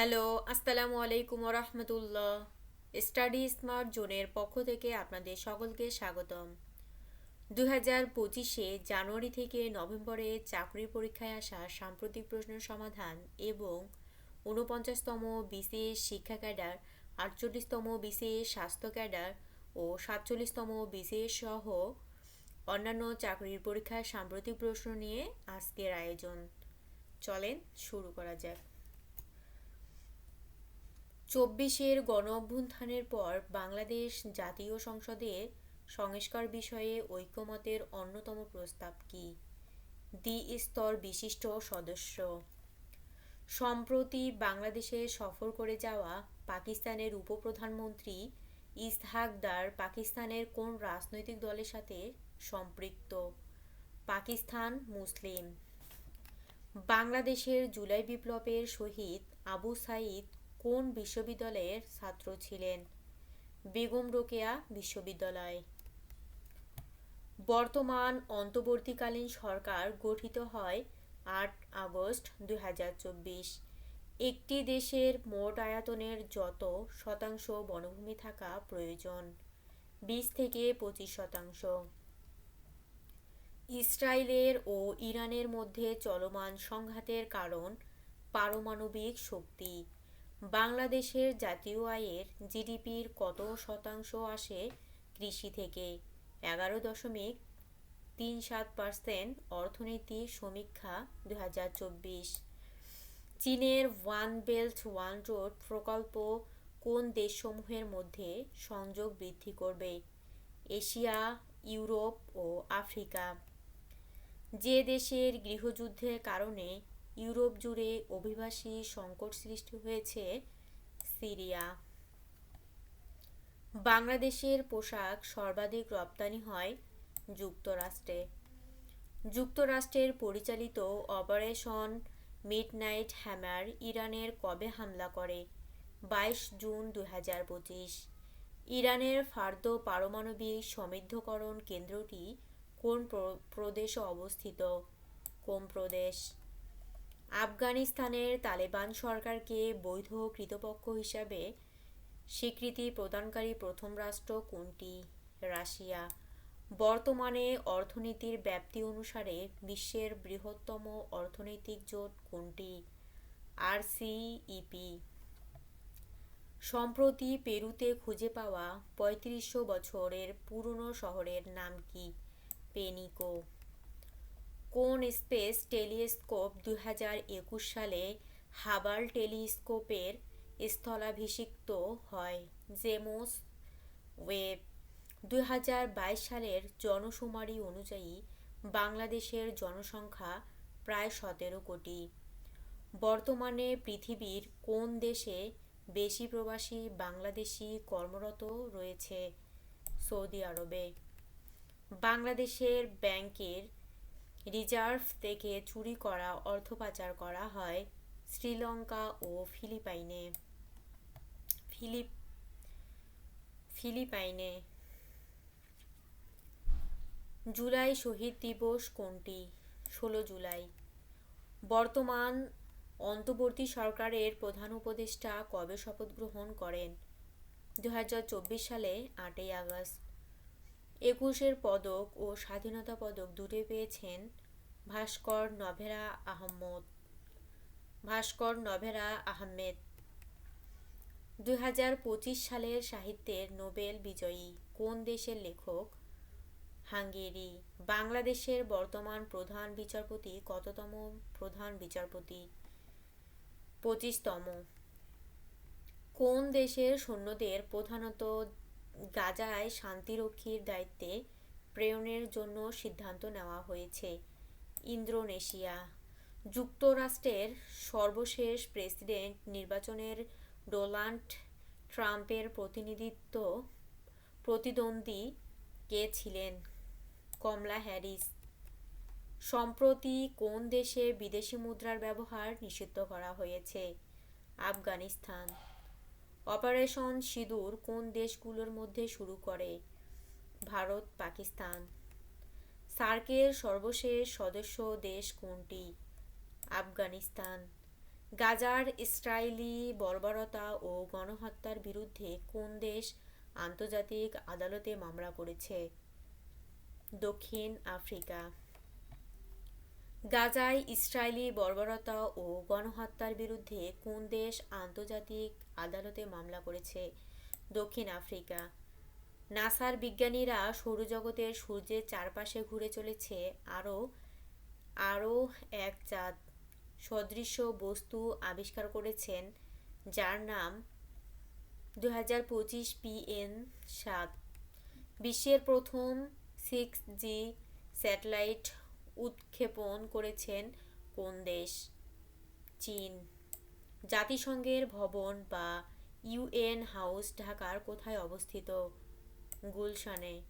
Hello, আসসালামু আলাইকুম রহমতুল্লাহ study smart জোনের পক্ষ থেকে আপনাদের সকলকে স্বাগতম। দু হাজার পঁচিশে জানুয়ারি থেকে নভেম্বরে চাকরি পরীক্ষায় আসা সাম্প্রতিক প্রশ্নের সমাধান এবং ঊনপঞ্চাশতম বিসিএস শিক্ষা ক্যাডার, আটচল্লিশতম বিসিএস স্বাস্থ্য ক্যাডার ও সাতচল্লিশতম বিসিএস সহ অন্যান্য চাকরির পরীক্ষার সাম্প্রতিক প্রশ্ন নিয়ে আজকের আয়োজন। চলেন শুরু করা যাক। চব্বিশের গণ অভ্যুত্থানের পর বাংলাদেশ জাতীয় সংসদের সংস্কার বিষয়ে ঐক্যমতের অন্যতম প্রস্তাব কি? দ্বি স্তর বিশিষ্ট সদস্য। সম্প্রতি বাংলাদেশে সফর করে যাওয়া পাকিস্তানের উপপ্রধানমন্ত্রী ইসহাক দার পাকিস্তানের কোন রাজনৈতিক দলের সাথে সম্পৃক্ত? পাকিস্তান মুসলিম। বাংলাদেশের জুলাই বিপ্লবের শহীদ আবু সাইদ কোন বিশ্ববিদ্যালয়ের ছাত্র ছিলেন? বেগম রোকেয়া বিশ্ববিদ্যালয়। বর্তমান অন্তর্বর্তীকালীন সরকার গঠিত হয় আট আগস্ট দু হাজার চব্বিশ। একটি দেশের মোট আয়তনের যত শতাংশ বনভূমি থাকা প্রয়োজন, বিশ থেকে পঁচিশ শতাংশ। ইসরায়েলের ও ইরানের মধ্যে চলমান সংঘাতের কারণ পারমাণবিক শক্তি। বাংলাদেশের জাতীয় আয়ের জিডিপির কত শতাংশ আসে কৃষি থেকে? এগারো দশমিক তিন সাত পার্সেন্ট অর্থনীতি সমীক্ষা দু হাজার চব্বিশ। চীনের ওয়ান বেল্ট, ওয়ান রোড প্রকল্প কোন দেশসমূহের মধ্যে সংযোগ বৃদ্ধি করবে? এশিয়া, ইউরোপ ও আফ্রিকা। যে দেশের গৃহযুদ্ধের কারণে ইউরোপ জুড়ে অভিবাসী সংকট সৃষ্টি হয়েছে সিরিয়া। বাংলাদেশের পোশাক সর্বাধিক রপ্তানি হয় যুক্তরাষ্ট্রে। যুক্তরাষ্ট্রের পরিচালিত অপারেশন মিডনাইট হ্যামার ইরানের কবে হামলা করে? বাইশ জুন দু হাজার পঁচিশ। ইরানের ফার্দ পারমাণবিক সমৃদ্ধকরণ কেন্দ্রটি কোন প্রদেশে অবস্থিত? কোন প্রদেশ? আফগানিস্তানের তালেবান সরকারকে বৈধ কৃতপক্ষ হিসাবে স্বীকৃতি প্রদানকারী প্রথম রাষ্ট্র কোনটি? রাশিয়া। বর্তমানে অর্থনীতির ব্যাপ্তি অনুসারে বিশ্বের বৃহত্তম অর্থনৈতিক জোট কোনটি? R RCEP. সম্প্রতি পেরুতে খুঁজে পাওয়া পঁয়ত্রিশশো বছরের পুরনো শহরের নাম কি? পেনিকো। কোন স্পেস টেলিস্কোপ দু হাজার একুশ সালে হাবাল টেলিস্কোপের স্থলাভিষিক্ত হয়? James Webb. দুই হাজার বাইশ সালের জনশুমারি অনুযায়ী বাংলাদেশের জনসংখ্যা প্রায় সতেরো কোটি। বর্তমানে পৃথিবীর কোন দেশে বেশি প্রবাসী বাংলাদেশি কর্মরত রয়েছে? সৌদি আরবে। বাংলাদেশের ব্যাংকের রিজার্ভ থেকে চুরি করা অর্থ পাচার করা হয় শ্রীলঙ্কা ও ফিলিপাইনে। ফিলিপ, ফিলিপাইনে। জুলাই শহীদ দিবস কোনটি? ষোলো জুলাই। বর্তমান অন্তর্বর্তী সরকারের প্রধান উপদেষ্টা কবে শপথ গ্রহণ করেন? দুহাজার চব্বিশ সালে আটই আগস্ট। একুশের পদক ও স্বাধীনতা পদক দুটোই পেয়েছেন ভাস্কর নভেরা আহমদ ভাস্কর নভেরা আহমেদ দুই হাজার পঁচিশ সালের সাহিত্যের নোবেল বিজয়ী কোন দেশের লেখক? হাঙ্গেরি। বাংলাদেশের বর্তমান প্রধান বিচারপতি কততম প্রধান বিচারপতি? পঁচিশতম। কোন দেশের সৈন্যদের প্রধানত গাজায় শান্তিরক্ষীর দায়িত্বে প্রেরণের জন্য সিদ্ধান্ত নেওয়া হয়েছে। ইন্দোনেশিয়া যুক্তরাষ্ট্রের সর্বশেষ প্রেসিডেন্ট নির্বাচনের ডোনাল্ড ট্রাম্পের প্রতিনিধিত্ব প্রতিদ্বন্দ্বী কে ছিলেন? Kamala Harris. সম্প্রতি কোন দেশে বিদেশি মুদ্রার ব্যবহার নিষিদ্ধ করা হয়েছে? আফগানিস্তান। অপারেশন সিঁদুর কোন দেশগুলোর মধ্যে শুরু করে? ভারত, পাকিস্তান। সার্কের সর্বশেষ সদস্য দেশ কোনটি? আফগানিস্তান। গাজার ইসরায়েলি বর্বরতা ও গণহত্যার বিরুদ্ধে কোন দেশ আন্তর্জাতিক আদালতে মামলা করেছে? দক্ষিণ আফ্রিকা। গাজায় ইসরায়েলি বর্বরতা ও গণহত্যার বিরুদ্ধে কোন দেশ আন্তর্জাতিক আদালতে মামলা করেছে? দক্ষিণ আফ্রিকা। নাসার বিজ্ঞানীরা সৌরজগতের সূর্যের চারপাশে ঘুরে চলেছে আরও আরও এক চাঁদ সদৃশ্য বস্তু আবিষ্কার করেছেন, যার নাম দু হাজার পঁচিশ পিএন সাত। বিশ্বের প্রথম সিক্স জি স্যাটেলাইট উৎক্ষেপণ করেছেন কোন দেশ? চীন। জাতিসংঘের ভবন বা ইউএন হাউস ঢাকার কোথায় অবস্থিত? গুলশানে।